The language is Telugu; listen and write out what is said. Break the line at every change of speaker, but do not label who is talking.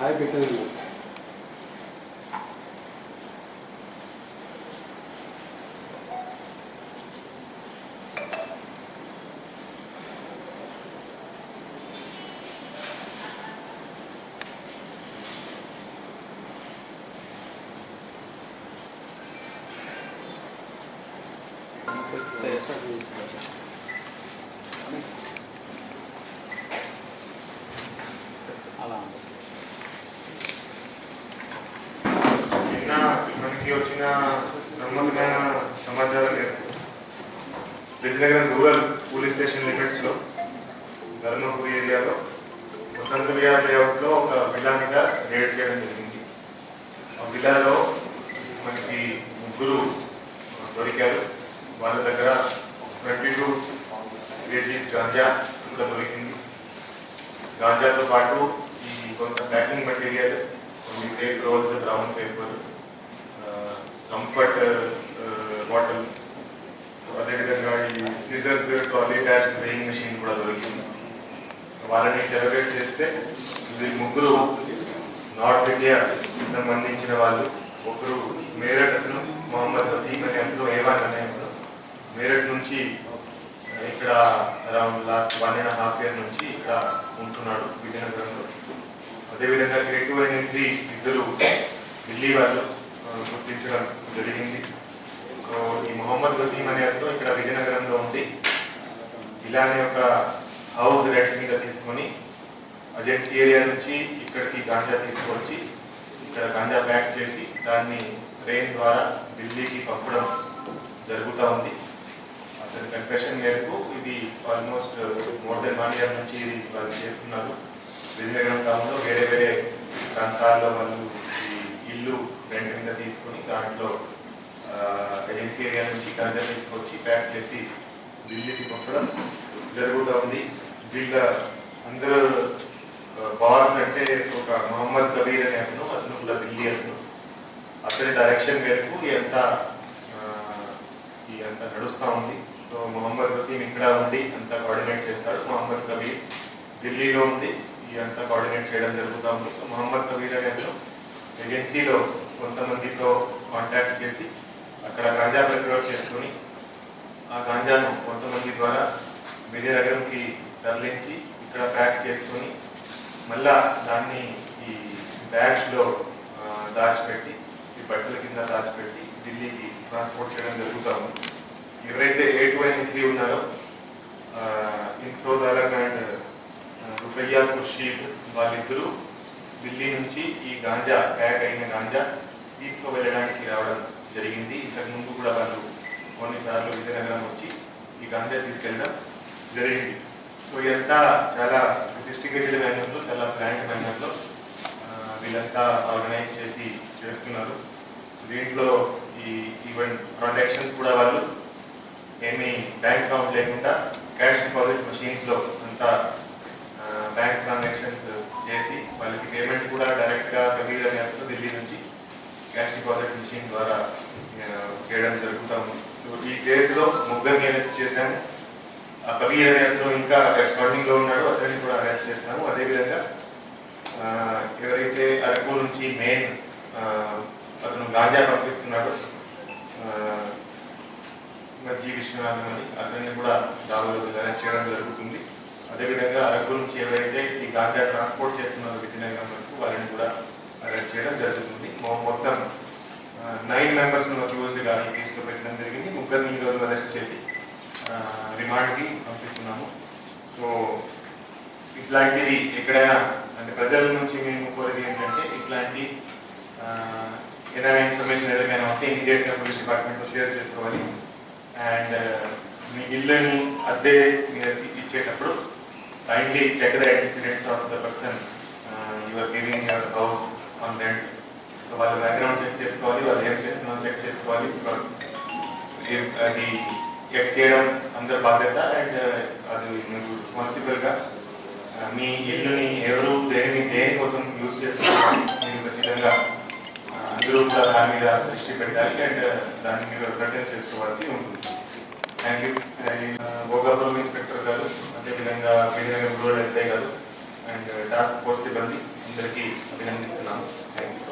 I better Thank
you. మనకి వచ్చిన నమ్మకమైన సమాచారం మేరకు విజయనగరం రూరల్ పోలీస్ స్టేషన్ లిమిట్స్లో ధర్మపురి ఏరియాలో వసంత విహార్ లేఅవుట్లో ఒక విల్లా మీద రేడ్ చేయడం జరిగింది. ఆ విల్లాలో మనకి ముగ్గురు దొరికారు. వాళ్ళ దగ్గర ట్వంటీ టూ కేజీస్ గాంజా కూడా దొరికింది. గాంజాతో పాటు ఈ కొంత ప్యాకింగ్ మెటీరియల్ కొన్ని tape rolls brown paper comfort bottle so అదేవిధంగా ఈ scissors trolley tax weighing machine కూడా దొరికింది సో వాళ్ళని ఇంటర్వేట్ చేస్తే ఇది ముగ్గురు నార్త్ ఇండియా సంబంధించిన వాళ్ళు ఒకరు మేరట్ అతను మొహమ్మద్ వసీం అనే అతను ఏవాన్ అనే మేరట్ నుంచి ఇక్కడ around last one and half year నుంచి ఇక్కడ ఉంటున్నాడు విజయనగరంలో. అదేవిధంగా ఎటు అనేది ఇద్దరు ఢిల్లీ వాళ్ళు గుర్తించడం జరిగింది. సో ఈ మొహమ్మద్ వసీం అనే అతను ఇక్కడ విజయనగరంలో ఉండి ఇలానే ఒక హౌస్ రెంట్ మీద తీసుకొని అజెన్సీ ఏరియా నుంచి ఇక్కడికి గాంజా తీసుకొచ్చి ఇక్కడ గాంజా ప్యాక్ చేసి దాన్ని ట్రైన్ ద్వారా ఢిల్లీకి పంపడం జరుగుతూ ఉంది. అతని కన్ఫెషన్ మేరకు ఇది almost more than one year నుంచి ఇది వాళ్ళు చేస్తున్నారు. విజయనగరం టౌన్లో వేరే వేరే ప్రాంతాల్లో వాళ్ళు ఈ ఇల్లు రెంట్ మీద తీసుకొని దాంట్లో ఏజెన్సీ ఏరియా నుంచి గాంజా తీసుకొచ్చి ప్యాక్ చేసి ఢిల్లీకి పంపడం జరుగుతూ ఉంది. వీళ్ళ అందరూ బాస్ అంటే ఒక మొహమ్మద్ కబీర్ అనే అతను అతను కూడా ఢిల్లీ అతను. అతని డైరెక్షన్ మేరకు ఎంత ఈ అంత నడుస్తూ ఉంది. సో మొహమ్మద్ వసీం ఇక్కడ ఉండి అంతా కోఆర్డినేట్ చేస్తాడు మొహమ్మద్ కబీర్ ఢిల్లీలో ఉండి ఈ అంతా కోఆర్డినేట్ చేయడం జరుగుతూ ఉంది. సో మొహమ్మద్ కబీర్ అనే అతను ఏజెన్సీలో కొంతమందితో కాంటాక్ట్ చేసి అక్కడ గాంజా ప్రక్రియ చేసుకొని ఆ గాంజాను కొంతమంది ద్వారా విజయనగరంకి తరలించి ఇక్కడ ప్యాక్ చేసుకొని మళ్ళా దాన్ని ఈ బ్యాగ్స్లో దాచిపెట్టి ఈ బట్టల కింద దాచిపెట్టి ఢిల్లీకి ట్రాన్స్పోర్ట్ చేయడం జరుగుతూ ఉంది. ఎవరైతే ఏ టూ అండ్ త్రీ ఉన్నారో ఇన్ఫ్రోజ్ అలగ్ అండ్ రుపయ్యా ఖుర్షీద్ వాళ్ళిద్దరూ ఢిల్లీ నుంచి ఈ గాంజా ప్యాక్ అయిన గాంజా తీసుకువెళ్ళడానికి రావడం జరిగింది. ఇంతకు ముందు కూడా వాళ్ళు కొన్నిసార్లు విజయనగరం వచ్చి ఈ గాంజా తీసుకెళ్ళడం జరిగింది. సో ఇదంతా చాలా సఫిస్టికేటెడ్ మేనర్లో చాలా ప్లాంట్ మేనర్లో వీళ్ళంతా ఆర్గనైజ్ చేసి చేస్తున్నారు. దీంట్లో ఈ ఈవెన్ ట్రాన్సాక్షన్స్ కూడా వాళ్ళు ఏమీ బ్యాంక్ అకౌంట్ లేకుండా క్యాష్ డిపాజిట్ మెషిన్స్లో అంతా బ్యాంక్ ట్రాన్సాక్షన్స్ చేసి వాళ్ళకి పేమెంట్ కూడా డైరెక్ట్గా కబీర్ అనే అతను ఢిల్లీ నుంచి క్యాష్ డిపాజిట్ మిషన్ ద్వారా చేయడం జరుగుతాము. సో ఈ కేసులో ముగ్గురిని అరెస్ట్ చేశాము. ఆ కవి అనే అతను ఇంకా రెస్పాండింగ్ ఉన్నాడు. అతన్ని కూడా అరెస్ట్ చేస్తాము. అదేవిధంగా ఎవరైతే అరకు నుంచి మెయిన్ అతను గాంజా పంపిస్తున్నాడు ఆ, మజ్జి విశ్వనాథన్ అని అతన్ని కూడా దాదాపు అరెస్ట్ చేయడం జరుగుతుంది. అదేవిధంగా అరకు నుంచి ఎవరైతే ఈ గాంజా ట్రాన్స్పోర్ట్ చేస్తున్నారో విజయనగరం వరకు వాళ్ళని కూడా అరెస్ట్ చేయడం జరుగుతుంది. మొత్తం నైన్ మెంబర్స్ను అక్యూజ్డ్ కానీ ఈ కేసులో పెట్టడం జరిగింది. ముగ్గురిని ఈరోజు రోజు అరెస్ట్ చేసి రిమాండ్కి పంపిస్తున్నాము. సో ఇట్లాంటిది ఎక్కడైనా అంటే ప్రజల నుంచి మేము కోరేది ఏంటంటే ఇట్లాంటి ఏదైనా ఇన్ఫర్మేషన్ ఏదైనా వస్తే ఇమీడియట్గా పోలీస్ డిపార్ట్మెంట్తో షేర్ చేసుకోవాలి. అండ్ మీ ఇల్లుని అద్దె మీద ఇచ్చేటప్పుడు kindly check the antecedents of the person your giving your house on so వాళ్ళ బ్యాక్గ్రౌండ్ చెక్ చేసుకోవాలి వాళ్ళు ఏం చేస్తున్నారో చెక్ చేసుకోవాలి. బికాస్ అది చెక్ చేయడం అందరి బాధ్యత అండ్ uh, అది మీరు రెస్పాన్సిబుల్గా మీ ఇల్లుని ఎవరు దేని దేనికోసం యూజ్ చేస్తున్నారు మీరు ఖచ్చితంగా అందరూ కూడా దాని మీద దృష్టి పెట్టాలి అండ్ దాన్ని మీరు సర్టైన్ చేసుకోవాల్సి ఉంటుంది. థ్యాంక్ యూ భోగాపురం ఇన్స్పెక్టర్ గారు అదేవిధంగా విజయనగరం రూరల్ ఎస్ఐ గారు అండ్ టాస్క్ ఫోర్స్ సిబ్బంది. అందరికీ అభినందిస్తున్నాను. Thank you